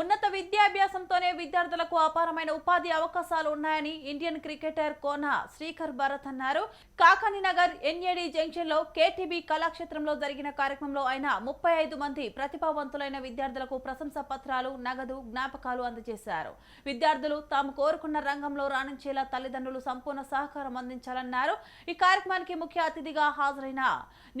ఉన్నత విద్యాభ్యాసంతోనే విద్యార్థులకు అపారమైన ఉపాధి అవకాశాలు ఉన్నాయని ఇండియన్ క్రికెటర్ కోన శ్రీకర్ భరత్ అన్నారు. కాకాని నగర్ ఎన్ఏడి జంక్షన్లో కేటీబీ కళాక్షేత్రంలో జరిగిన కార్యక్రమంలో ఆయన ముప్పై ఐదు మంది ప్రతిభావంతులైన విద్యార్థులకు ప్రశంసా పత్రాలు నగదు జ్ఞాపకాలు అందజేశారు. విద్యార్థులు తాము కోరుకున్న రంగంలో రాణించేలా తల్లిదండ్రులు సంపూర్ణ సహకారం అందించాలన్నారు. ఈ కార్యక్రమానికి ముఖ్య అతిథిగా హాజరైన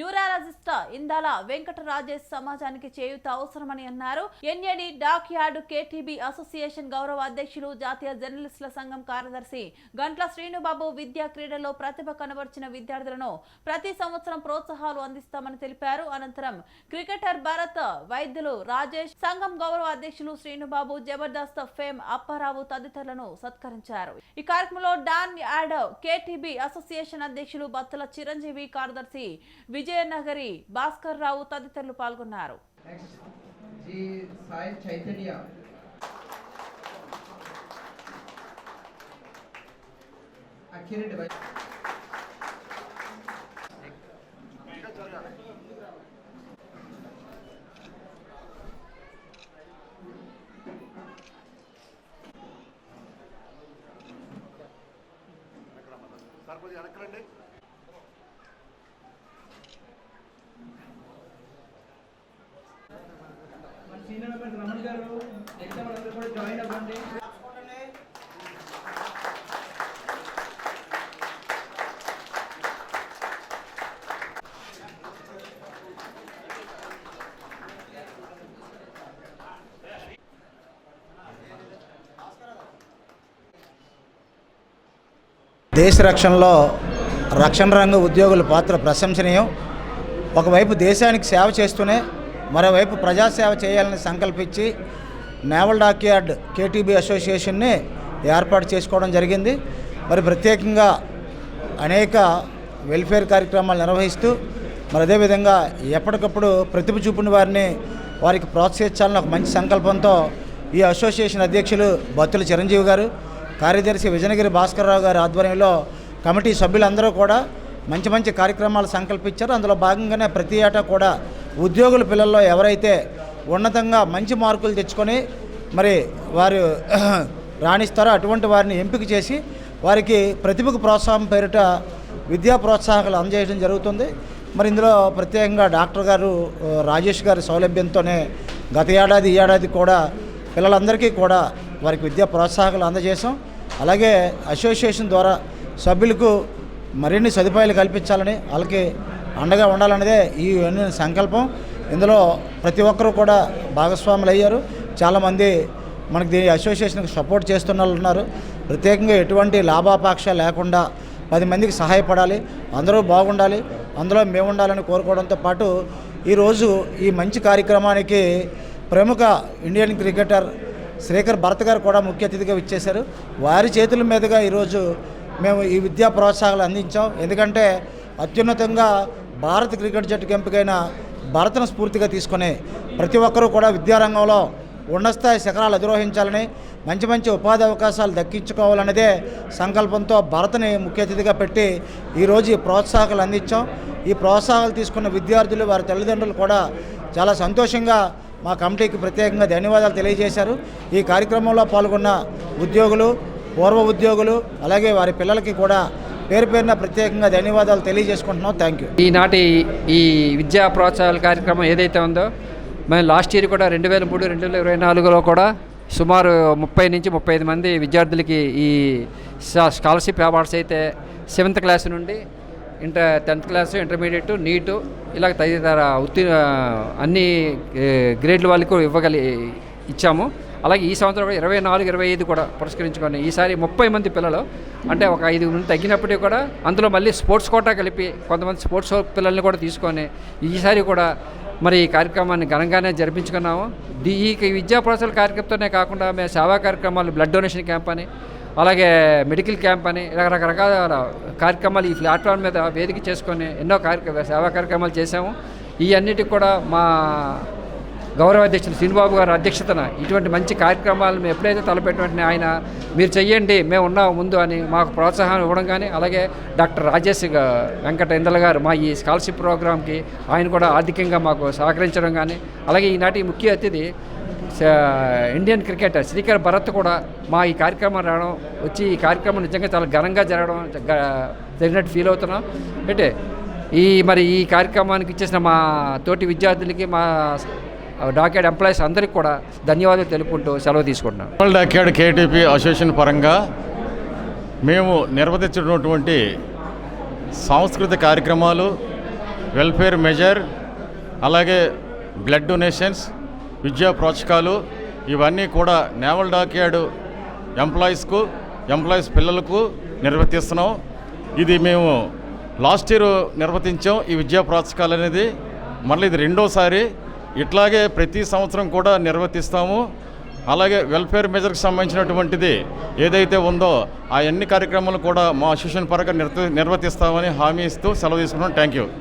న్యూరాలజిస్ట్ ఇందాల వెంకట రాజేష్ సమాజానికి చేయూత అవసరమని అన్నారు. NAD dockyard KTB association గౌరవ అధ్యక్షులు జాతీయ జర్నలిస్టుల సంఘం కార్యదర్శి గంట్ల శ్రీనుబాబు విద్యా క్రీడల్లో ప్రతిభ కనబర్చిన విద్యార్థులను ప్రతి సంవత్సరం ప్రోత్సాహాలు అందిస్తామని తెలిపారు. అనంతరం క్రికెటర్ భరత్ వైద్యులు రాజేష్ సంఘం గౌరవ అధ్యక్షులు శ్రీనుబాబు జబర్దస్త్ ఫేమ్ అప్పారావు తదితరులను సత్కరించారు. ఈ కార్యక్రమంలో డాన్ యాడ్ కేటీబీ అసోసియేషన్ అధ్యక్షులు బత్తుల చిరంజీవి కార్యదర్శి విజయనగరి భాస్కర్ రావు తదితరులు పాల్గొన్నారు. శ్రీ సాయి చైతన్య. అఖిరెడ్డి వై సార్ కొద్దిగా వెనక్కరండి సీనియర్ మెంబర్ రమణ్ గారు ఎగ్జామ్ అందరూ కూడా జాయిన్ అవ్వండి. దేశ రక్షణలో రక్షణ రంగ ఉద్యోగుల పాత్ర ప్రశంసనీయం. ఒకవైపు దేశానికి సేవ చేస్తూనే మరోవైపు ప్రజాసేవ చేయాలని సంకల్పించి నేవల్ డాక్యార్డ్ కేటీబీ అసోసియేషన్ని ఏర్పాటు చేసుకోవడం జరిగింది. మరి ప్రత్యేకంగా అనేక వెల్ఫేర్ కార్యక్రమాలు నిర్వహిస్తూ మరి అదేవిధంగా ఎప్పటికప్పుడు ప్రతిభ చూపిన వారిని వారికి ప్రోత్సహించాలని ఒక మంచి సంకల్పంతో ఈ అసోసియేషన్ అధ్యక్షులు బత్తుల చిరంజీవి గారు కార్యదర్శి విజయనగిరి భాస్కర్రావు గారి ఆధ్వర్యంలో కమిటీ సభ్యులందరూ కూడా మంచి మంచి కార్యక్రమాలు సంకల్పించారు. అందులో భాగంగానే ప్రతి ఏటా కూడా ఉద్యోగుల పిల్లల్లో ఎవరైతే ఉన్నతంగా మంచి మార్కులు తెచ్చుకొని మరి వారు రాణిస్తారో అటువంటి వారిని ఎంపిక చేసి వారికి ప్రతిభకు ప్రోత్సాహం పేరిట విద్యా ప్రోత్సాహకాలు అందజేయడం జరుగుతుంది. మరి ఇందులో ప్రత్యేకంగా డాక్టర్ గారు రాజేష్ గారి సౌలభ్యంతోనే గత ఏడాది ఈ ఏడాది కూడా పిల్లలందరికీ కూడా వారికి విద్యా ప్రోత్సాహకాలు అందజేసాం అలాగే అసోసియేషన్ ద్వారా సభ్యులకు మరిన్ని సదుపాయాలు కల్పించాలని వాళ్ళకి అండగా ఉండాలన్నదే ఈ యూనియన్ సంకల్పం. ఇందులో ప్రతి ఒక్కరూ కూడా భాగస్వాములు అయ్యారు. చాలామంది మనకి దీని అసోసియేషన్కి సపోర్ట్ చేస్తున్న వాళ్ళు ఉన్నారు. ప్రత్యేకంగా ఎటువంటి లాభాపాక్ష లేకుండా పది మందికి సహాయపడాలి. అందరూ బాగుండాలి. అందులో మేము ఉండాలని కోరుకోవడంతో పాటు ఈరోజు ఈ మంచి కార్యక్రమానికి ప్రముఖ ఇండియన్ క్రికెటర్ శ్రీకర్ భరత్ గారు కూడా ముఖ్య అతిథిగా ఇచ్చేశారు వారి చేతుల మీదుగా ఈరోజు మేము ఈ విద్యా ప్రోత్సాహాలు అందించాం. ఎందుకంటే అత్యున్నతంగా భారత క్రికెట్ జట్టుకు ఎంపికైన భారతను స్ఫూర్తిగా తీసుకుని ప్రతి ఒక్కరూ కూడా విద్యారంగంలో ఉన్నతస్థాయి శిఖరాలు అధిరోహించాలని మంచి మంచి ఉపాధి అవకాశాలు దక్కించుకోవాలన్నదే సంకల్పంతో భరతని ముఖ్య అతిథిగా పెట్టి ఈరోజు ఈ ప్రోత్సాహకాలు అందించాం. ఈ ప్రోత్సాహాలు తీసుకున్న విద్యార్థులు వారి తల్లిదండ్రులు కూడా చాలా సంతోషంగా మా కమిటీకి ప్రత్యేకంగా ధన్యవాదాలు తెలియజేశారు. ఈ కార్యక్రమంలో పాల్గొన్న ఉద్యోగులు పూర్వ ఉద్యోగులు అలాగే వారి పిల్లలకి కూడా పేరు పేరున ప్రత్యేకంగా ధన్యవాదాలు తెలియజేసుకుంటున్నాం. థ్యాంక్ యూ ఈనాటి ఈ విద్యా ప్రోత్సాహాల కార్యక్రమం ఏదైతే ఉందో మేము లాస్ట్ ఇయర్ కూడా రెండు వేల మూడు రెండు వేల ఇరవై నాలుగులో కూడా సుమారు ముప్పై నుంచి ముప్పై ఐదు మంది విద్యార్థులకి ఈ స్కాలర్షిప్ అవార్డ్స్ అయితే సెవెంత్ క్లాస్ నుండి inter tenth class intermediate NEET ఇలా తదితర ఉత్తీర్ణ అన్ని గ్రేడ్ల వాళ్ళకు ఇవ్వగలి ఇచ్చాము. అలాగే ఈ సంవత్సరం కూడా ఇరవై నాలుగు ఇరవై ఐదు కూడా పురస్కరించుకొని ఈసారి ముప్పై మంది పిల్లలు అంటే ఒక ఐదు మంది తగ్గినప్పటికీ కూడా అందులో మళ్ళీ స్పోర్ట్స్ కోటా కలిపి కొంతమంది స్పోర్ట్స్ పిల్లల్ని కూడా తీసుకొని ఈసారి కూడా మరి ఈ కార్యక్రమాన్ని ఘనంగానే జరిపించుకున్నాము. దీ- ఈ విద్యా ప్రోత్సాహ కార్యక్రమంతోనే కాకుండా మేము సేవా కార్యక్రమాలు బ్లడ్ డొనేషన్ క్యాంప్ అని అలాగే మెడికల్ క్యాంప్ అని రకరకాల కార్యక్రమాలు ఈ ప్లాట్ఫామ్ మీద వేదిక చేసుకొని ఎన్నో కార్యక్రమ సేవా కార్యక్రమాలు చేశాము. ఈ అన్నిటికి కూడా మా గౌరవ అధ్యక్షులు శ్రీనిబాబు గారి అధ్యక్షతన ఇటువంటి మంచి కార్యక్రమాలు మేము ఎప్పుడైతే తలపెట్టిన ఆయన మీరు చెయ్యండి మేము ఉన్నాము ముందు అని మాకు ప్రోత్సాహం ఇవ్వడం కానీ అలాగే డాక్టర్ రాజేష్ వెంకట ఇందల గారు మా ఈ స్కాలర్షిప్ ప్రోగ్రామ్కి ఆయన కూడా ఆర్థికంగా మాకు సహకరించడం కానీ అలాగే ఈనాటి ముఖ్య అతిథి ఇండియన్ క్రికెటర్ శ్రీకర్ భరత్ కూడా మా ఈ కార్యక్రమం రావడం వచ్చి ఈ కార్యక్రమం నిజంగా చాలా ఘనంగా జరగడం జరిగినట్టు ఫీల్ అవుతున్నాం. అంటే ఈ మరి ఈ కార్యక్రమానికి ఇచ్చేసిన మా తోటి విద్యార్థులకి మా డాక్యాడ్ ఎంప్లాయీస్ అందరికీ కూడా ధన్యవాదాలు తెలుపుకుంటూ సెలవు తీసుకుంటున్నాం వరల్డ్ కేటీపీ అసోసియేషన్ పరంగా మేము నిర్వహించినటువంటి సాంస్కృతిక కార్యక్రమాలు వెల్ఫేర్ మెజర్ అలాగే బ్లడ్ డొనేషన్స్ విద్యా ప్రోత్సకాలు ఇవన్నీ కూడా నేవల్ డాక్యార్డ్ ఎంప్లాయీస్కు ఎంప్లాయీస్ పిల్లలకు నిర్వర్తిస్తున్నాం ఇది మేము లాస్ట్ ఇయర్ నిర్వర్తించాం ఈ విద్యా ప్రోత్సకాలు అనేది మళ్ళీ ఇది రెండోసారి ఇట్లాగే ప్రతి సంవత్సరం కూడా నిర్వర్తిస్తాము. అలాగే వెల్ఫేర్ మెజర్కి సంబంధించినటువంటిది ఏదైతే ఉందో ఆ అన్ని కార్యక్రమాలు కూడా మా అసోసియేషన్ పరంగా నిర్వ నిర్వర్తిస్తామని హామీ ఇస్తూ సెలవు తీసుకున్నాం థ్యాంక్ యూ